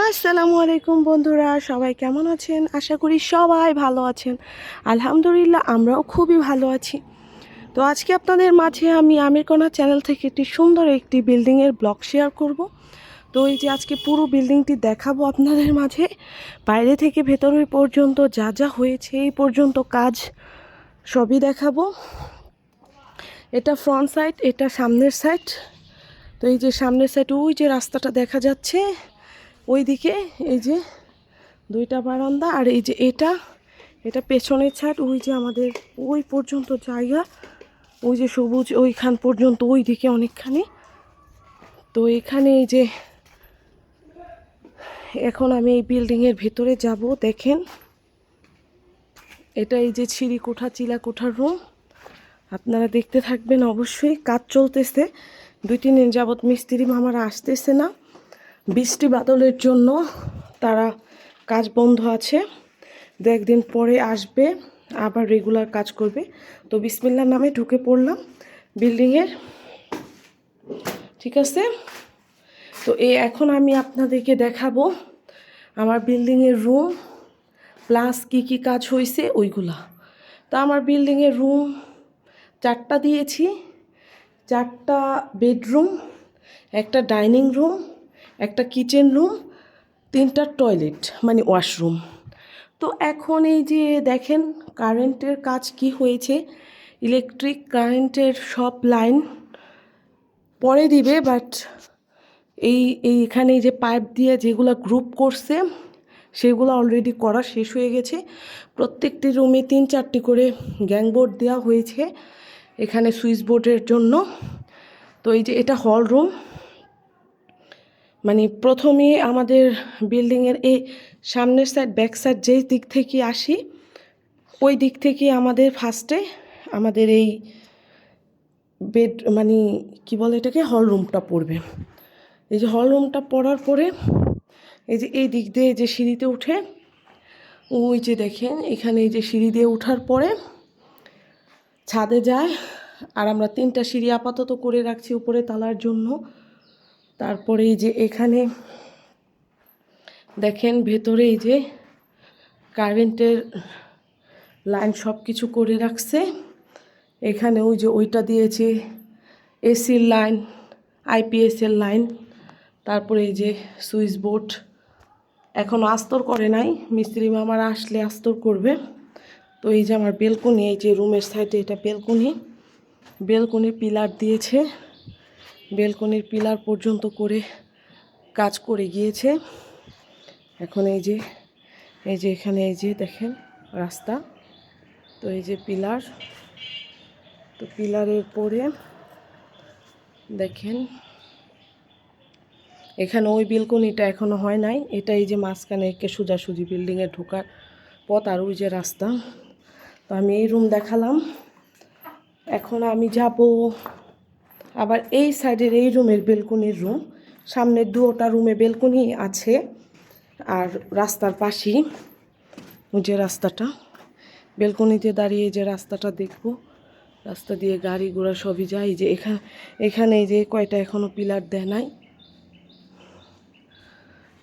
আসসালামু আলাইকুম বন্ধুরা, সবাই কেমন আছেন? আশা করি সবাই ভালো আছেন। আলহামদুলিল্লাহ, আমরাও খুবই ভালো আছি। তো আজকে আপনাদের মাঝে আমি আমিরকোনা চ্যানেল থেকে একটি সুন্দর একটি বিল্ডিংয়ের ব্লগ শেয়ার করব। তো এই যে আজকে পুরো বিল্ডিংটি দেখাবো আপনাদের মাঝে। বাইরে থেকে ভেতরে পর্যন্ত যা যা হয়েছে, এই পর্যন্ত কাজ সবই দেখাবো। এটা ফ্রন্ট সাইড, এটা সামনের সাইড। তো এই যে সামনের সাইড, ওই যে রাস্তাটা দেখা যাচ্ছে। ওইদিকে এই যে দুইটা বারান্দা আর এই যে এটা এটা পেছনের ছাদ, ওই যে আমাদের ওই পর্যন্ত জায়গা, ওই যে সবুজ ওইখান পর্যন্ত ওই দিকে অনেকখানি। তো এখানে এই যে এখন আমি এই বিল্ডিংয়ের ভেতরে যাব, দেখেন। এটা এই যে ছিঁড়ি কোঠা চিলা কোঠার রুম আপনারা দেখতে থাকবেন অবশ্যই, কাজ চলতেছে। দুই তিন দিন যাবৎ মিস্ত্রি মামারা আসতেছে না। বৃষ্টি বাদলের জন্য তারা কাজ বন্ধ আছে। দু একদিন পরে আসবে, আবার রেগুলার কাজ করবে। তো বিসমিল্লার নামে ঢুকে পড়লাম বিল্ডিংয়ের। ঠিক আছে? তো এ এখন আমি আপনাদেরকে দেখাবো আমার বিল্ডিংয়ের রুম প্লাস কি কি কাজ হয়েছে ওইগুলা। তো আমার বিল্ডিংয়ের রুম চারটা দিয়েছি। চারটা বেডরুম একটা ডাইনিং রুম একটা কিচেন রুম, তিনটা টয়লেট মানে ওয়াশরুম। তো এখন এই যে দেখেন কারেন্টের কাজ কি হয়েছে, ইলেকট্রিক কারেন্টের সব লাইন পরে দিবে, বাট এই এইখানে এই যে পাইপ দিয়ে যেগুলো গ্রুপ করছে, সেগুলো অলরেডি করা শেষ হয়ে গেছে। প্রত্যেকটি রুমে তিন চারটি করে গ্যাংবোর্ড দেওয়া হয়েছে, এখানে সুইচ বোর্ডের জন্য। তো এই যে এটা হল রুম মানে প্রথমে আমাদের বিল্ডিংয়ের এই সামনের সাইড ব্যাক সাইড যেই দিক থেকে আসি, ওই দিক থেকে আমাদের ফার্স্টে আমাদের এই বেড মানে কি বলে এটাকে? হল রুমটা পড়বে। এই যে হল রুমটা পড়ার পরে এই যে এই দিক দিয়ে যে সিঁড়িতে উঠে, ওই যে দেখেন, এখানে এই যে সিঁড়ি দিয়ে ওঠার পরে ছাদে যায়, আর আমরা তিনটা সিঁড়ি আপাতত করে রাখছি উপরে তালার জন্য। তারপরে এই যে এখানে দেখেন ভেতরে এই যে কারেন্টের লাইন সব কিছু করে রাখছে। এখানে ওই যে ওইটা দিয়েছে এসির লাইন আইপিএসের লাইন, তারপরে এই যে সুইচ বোর্ড। এখনও আস্তর করে নাই, মিস্ত্রি মামারা আসলে আস্তর করবে। তো এই যে আমার বেলকনি, এই যে রুমের সাইডে এটা বেলকনি বেলকনির পিলার দিয়েছে। বেলকনির পিলার পর্যন্ত করে কাজ করে গিয়েছে। এখন এই যে এই যে এখানে এই যে দেখেন রাস্তা, তো এই যে পিলার, তো পিলারের পরে দেখেন, এখানে ওই বেলকনিটা এখনও হয় নাই। এটা এই যে মাঝখানে একে সোজাসুজি বিল্ডিংয়ে ঢোকার পথ আর ওই যে রাস্তা। তো আমি এই রুম দেখালাম। এখন আমি যাব আবার এই সাইডের এই রুমের বেলকনির রুম। সামনের দুটা রুমে বেলকনি আছে আর রাস্তার পাশেই যে রাস্তাটা। বেলকনিতে দাঁড়িয়ে যে রাস্তাটা দেখব, রাস্তা দিয়ে গাড়ি ঘোড়া সবই যায়। যে এখানে এখানে যে কয়টা এখনও পিলার দেয় নাই।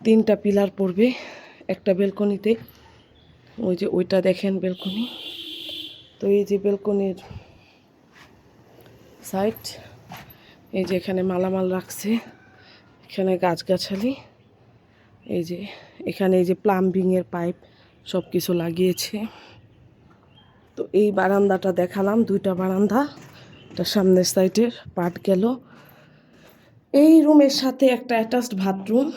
তিনটা পিলার পড়বে একটা বেলকনিতে। ওই যে ওইটা দেখেন বেলকনি। তো এই যে বেলকনির সাইড। এই যে এখানে মালামাল রাখছে, এখানে গাছগাছালি, এই যে এখানে এই যে প্লাম্বিংয়ের পাইপ সব কিছু লাগিয়েছে। তো এই বারান্দাটা দেখালাম, দুইটা বারান্দা, এটা সামনের সাইডের পাট গেল। এই রুমের সাথে একটা অ্যাটাচড বাথরুম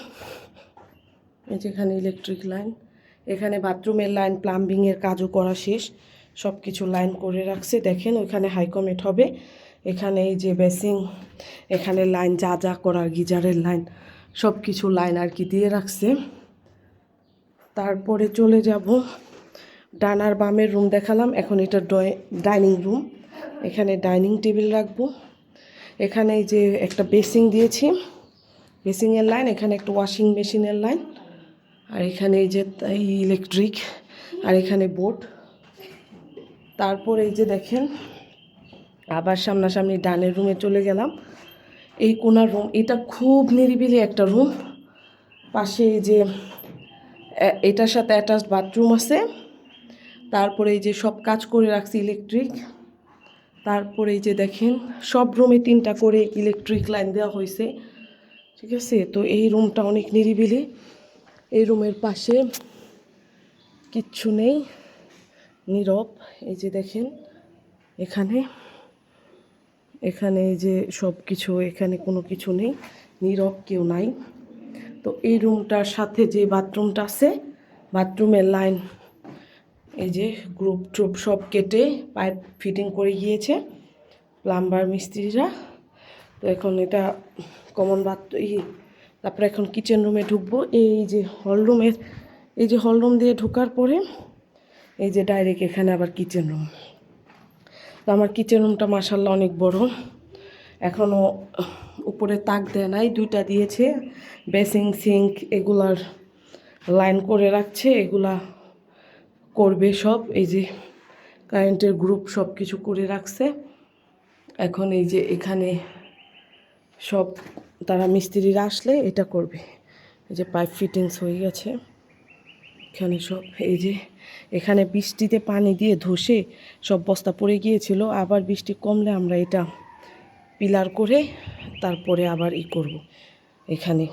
এই যে এখানে ইলেকট্রিক লাইন এখানে বাথরুমের লাইন প্লাম্বিংয়ের কাজও করা শেষ সব কিছু লাইন করে রাখছে। দেখেন ওইখানে হাইকমেট হবে। এখানে এই যে বেসিং এখানে লাইন, যা যা করার গিজারের লাইন সব কিছু লাইন আর কি দিয়ে রাখছে। তারপরে চলে যাব, ডানার বামের রুম দেখালাম, এখন এটা ডাইনিং রুম। এখানে ডাইনিং টেবিল রাখব। এখানে এই যে একটা বেসিং দিয়েছি বেসিংয়ের লাইন, এখানে একটা ওয়াশিং মেশিনের লাইন, আর এখানে এই যে ইলেকট্রিক, আর এখানে বোর্ড। তারপর এই যে দেখেন আবার সামনাসামনি ডানের রুমে চলে গেলাম। এই কোনার রুম, এটা খুব নিরিবিলি একটা রুম। পাশে এই যে এটার সাথে অ্যাটাচড বাথরুম আছে। তারপরে এই যে সব কাজ করে রাখছি ইলেকট্রিক তারপরে এই যে দেখেন, সব রুমে তিনটা করে ইলেকট্রিক লাইন দেওয়া হয়েছে। ঠিক আছে? তো এই রুমটা অনেক নিরিবিলি। এই রুমের পাশে কিচ্ছু নেই। নীরব, এই যে দেখেন, এখানে। এখানে যে সব কিছু এখানে কোনো কিছু নেই, নীরব কেউ নাই। তো এই রুমটার সাথে যে বাথরুমটা আছে, বাথরুমের লাইন, এই যে গ্রুপ ট্রুপ সব কেটে পাইপ ফিটিং করে গিয়েছে প্লাম্বার মিস্ত্রিরা। তো এখন এটা কমন বাথ ই তারপরে এখন কিচেন রুমে ঢুকবো। এই যে হল রুমের এই যে হল রুম দিয়ে ঢোকার পরে এই যে ডাইরেক্ট এখানে আবার কিচেন রুম। আমার কিচেন রুমটা মাসাল্লাহ অনেক বড়। এখনও উপরে তাক দেয় নাই, দুইটা দিয়েছে। বেসিং সিঙ্ক এগুলার লাইন করে রাখছে, এগুলা করবে সব। এই যে কারেন্টের গ্রুপ সব কিছু করে রাখছে। এখন এই যে এখানে সব তারা মিস্ত্রিরা আসলে এটা করবে। এই যে পাইপ ফিটিংস হয়ে গেছে। এখানে সব, এই যে এখানে বৃষ্টিতে পানি দিয়ে ধসে সব বস্তা পড়ে গিয়েছিল। আবার বৃষ্টি কমলে আমরা এটা পিলার করে তারপরে আবার ই করব। এখানে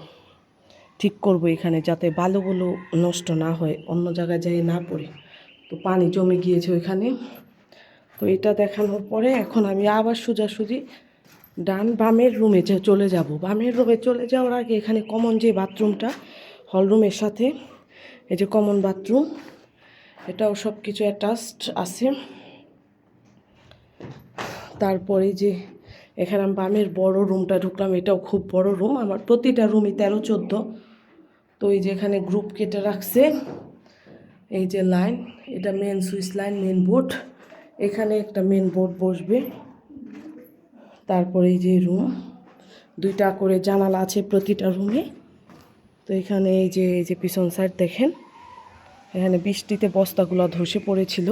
ঠিক করব এখানে যাতে বালুগুলো নষ্ট না হয়, অন্য জায়গায় যাই না পড়ে। তো পানি জমে গিয়েছে ওইখানে। তো এটা দেখানোর পরে এখন আমি আবার সোজাসুজি ডান বামের রুমে চলে যাব। বামের রুমে চলে যাওয়ার আগে এখানে কমন যে বাথরুমটা হল রুমের সাথে এই যে কমন বাথরুম এটাও সব কিছু অ্যাটাচড আছে। তারপরে যে এখানে আমি বামের বড় রুমটা ঢুকলাম, এটাও খুব বড় রুম আমার প্রতিটা রুমই তেরো, চোদ্দ। তো এই যে এখানে গ্রুপ কেটে রাখছে। এই যে লাইন এটা main switch line main board এখানে একটা মেন বোর্ড বসবে। তারপরে এই যে রুম দুইটা করে জানালা আছে প্রতিটা রুমে তো এখানে এই যে এই যে পিছন সাইড দেখেন, এখানে বৃষ্টিতে বস্তাগুলো ধসে পড়েছিল।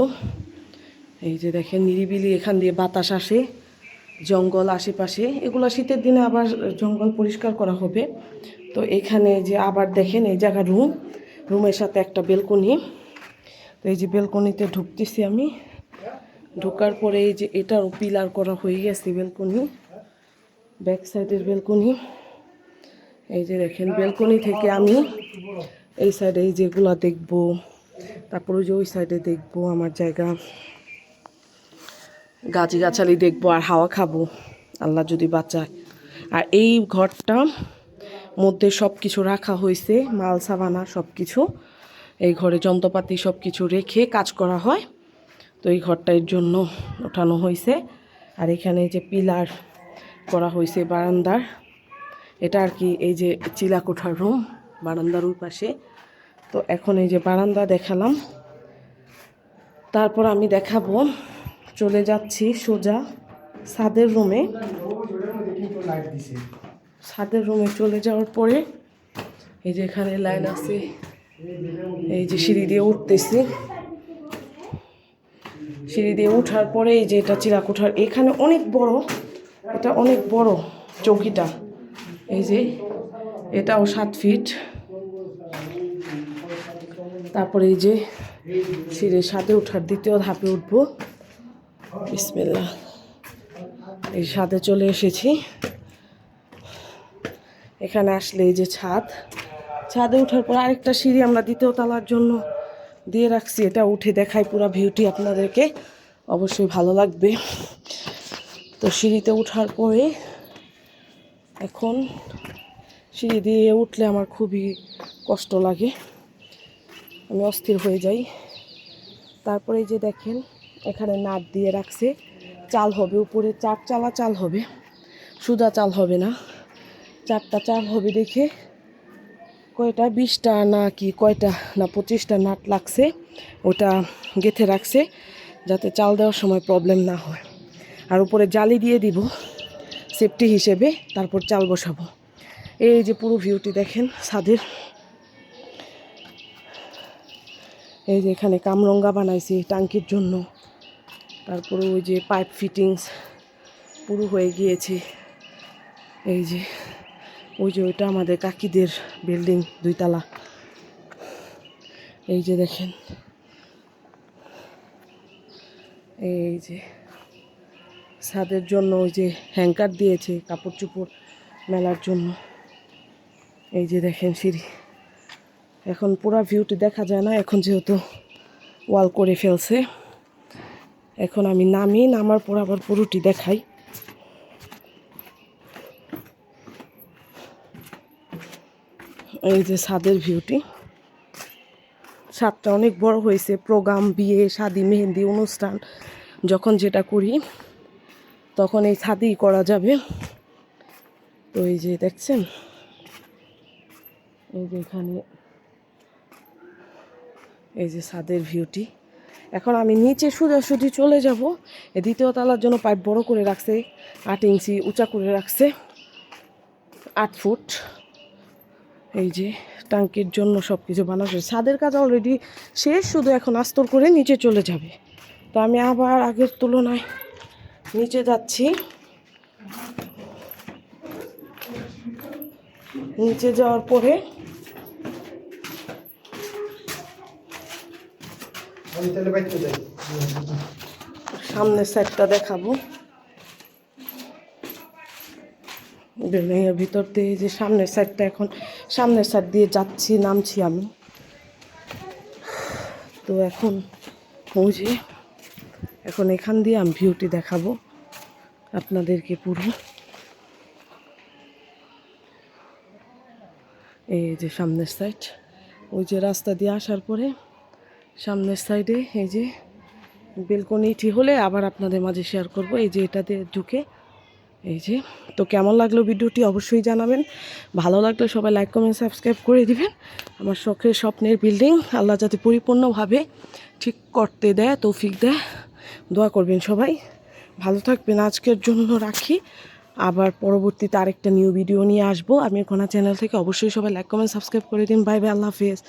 এই যে দেখেন, নিরিবিলি এখান দিয়ে বাতাস আসে, জঙ্গল আশেপাশে। এগুলো শীতের দিনে আবার জঙ্গল পরিষ্কার করা হবে। তো এখানে যে আবার দেখেন, এই জায়গা রুম রুমের সাথে একটা বেলকনি তো এই যে বেলকনিতে ঢুকতেছি আমি। ঢোকার পরে এই যে এটারও পিলার করা হয়ে গেছে বেলকনি ব্যাক সাইডের বেলকনি এই যে দেখেন বেলকনি থেকে আমি এই সাইডে এই যেগুলো দেখব, তারপরে যে ওই সাইডে দেখব আমার জায়গা। গাছি গাছালি দেখব আর হাওয়া খাব, আল্লাহ যদি বাঁচায়। আর এই ঘরটা মধ্যে সব কিছু রাখা হয়েছে, মাল সাবানা সব কিছু এই ঘরে যন্ত্রপাতি সব কিছু রেখে কাজ করা হয়। তো এই ঘরটার জন্য ওঠানো হয়েছে। আর এখানে যে পিলার করা হয়েছে বারান্দার। এটা আর কি এই যে চিলাকোঠার রুম বারান্দার পাশে। তো এখন এই যে বারান্দা দেখালাম। তারপর আমি দেখাবো, চলে যাচ্ছি সোজা সাদের রুমে সাদের রুমে চলে যাওয়ার পরে এই যে এখানে লাইন আছে, এই যে সিঁড়ি দিয়ে উঠতেছি। সিঁড়ি দিয়ে উঠার পরে এই যে এটা চিরাকুঠার এখানে অনেক বড়, এটা অনেক বড় চৌকিটা। এই যে, এটাও সাত ফিট তারপরে এই যে সিঁড়ির সাথে ওঠার দ্বিতীয় ধাপে উঠবো। বিসমিল্লা এই ছাদে চলে এসেছি। এখানে আসলে এই যে ছাদ। ছাদে ওঠার পর আরেকটা সিঁড়ি আমরা দ্বিতীয় তলার জন্য দিয়ে রাখছি। এটা উঠে দেখাই পুরো ভিউটি আপনাদেরকে। অবশ্যই ভালো লাগবে। তো সিঁড়িতে ওঠার পরে এখন সিঁড়ি দিয়ে উঠলে আমার খুবই কষ্ট লাগে। আমি অস্থির হয়ে যাই। তারপরে যে দেখেন, এখানে নাট দিয়ে রাখছে। চাল হবে, উপরে চার চালা চাল হবে। সুদা চাল হবে না। চারটা চাল হবে দেখে কয়টা, বিশটা না কি কয়টা না পঁচিশটা নাট লাগছে। ওটা গেথে রাখছে যাতে চাল দেওয়ার সময় প্রবলেম না হয়। আর উপরে জালি দিয়ে দিব। সেফটি হিসেবে তারপর চাল বসাবো। এই যে পুরো ভিউটি দেখেন, ছাদের। এই যে এখানে কামরঙ্গা বানাইছি টাঙ্কির জন্য। তারপরে ওই যে পাইপ ফিটিংস পুরো হয়ে গিয়েছে। এই যে, ওই যে ওইটা আমাদের কাকিদের বিল্ডিং দুইতলা। এই যে দেখেন। এই যে ছাদের জন্য ওই যে হ্যাঙ্কার দিয়েছে কাপড় চোপড় মেলার জন্য। এই যে দেখেন সিঁড়ি। এখন পুরো ভিউটি দেখা যায় না, এখন যেহেতু ওয়াল করে ফেলছে। এখন আমি নামি, নামার পর আবার পুরোটি দেখাই। এই যে ছাদের ভিউটি। ছাদটা অনেক বড় হয়েছে, প্রোগ্রাম, বিয়ে, শাদি, মেহেন্দি, অনুষ্ঠান, যখন যেটা করি। তখন এই ছাদেই করা যাবে। তো এই যে দেখছেন? এই যে এখানে এই যে ছাদের ভিউটি এখন আমি নিচে সোজাসুজি চলে যাব। এই দ্বিতীয় তলার জন্য পাইপ বড় করে রাখছে, আট ইঞ্চি উঁচা করে রাখছে, আট ফুট। এই যে টাঙ্কির জন্য সব কিছু বানানো ছাদের কাজ অলরেডি শেষ, শুধু এখন আস্তর করে নিচে চলে যাবে। তো আমি আবার আগের তুলনায় নিচে যাচ্ছি। নিচে যাওয়ার পরে সামনের সাইডটা দেখাবো। বিল্ডিংয়ের ভিতর দিয়ে যে সামনের সাইডটা এখন সামনের সাইড দিয়ে যাচ্ছি নামছি আমি। তো এখন ওই যে এখন এখান দিয়ে আমি ভিউটি দেখাবো আপনাদেরকে পুরো। এই যে সামনের সাইড, ওই যে রাস্তা দিয়ে আসার পরে সামনের সাইডে এই যে বেলকনিটি হলে আবার আপনাদের মাঝে শেয়ার করব, এই যে এটাতে ঢুকে। এই যে, তো কেমন লাগল ভিডিওটি অবশ্যই জানাবেন। ভালো লাগলে সবাই লাইক কমেন্ট সাবস্ক্রাইব করে দিবেন। আমার শখের স্বপ্নের বিল্ডিং আল্লাহ যাতে পরিপূর্ণভাবে ঠিক করতে দেয়, তৌফিক দেয়। দোয়া করবেন সবাই। ভালো থাকবেন। আজকের জন্য রাখি। আবার পরবর্তীতে আরেকটা নিউ ভিডিও নিয়ে আসব। আমি কোনা চ্যানেল থেকে অবশ্যই সবাই লাইক কমেন্ট সাবস্ক্রাইব করে দিন। বাই বাই আল্লাহ হাফিজ।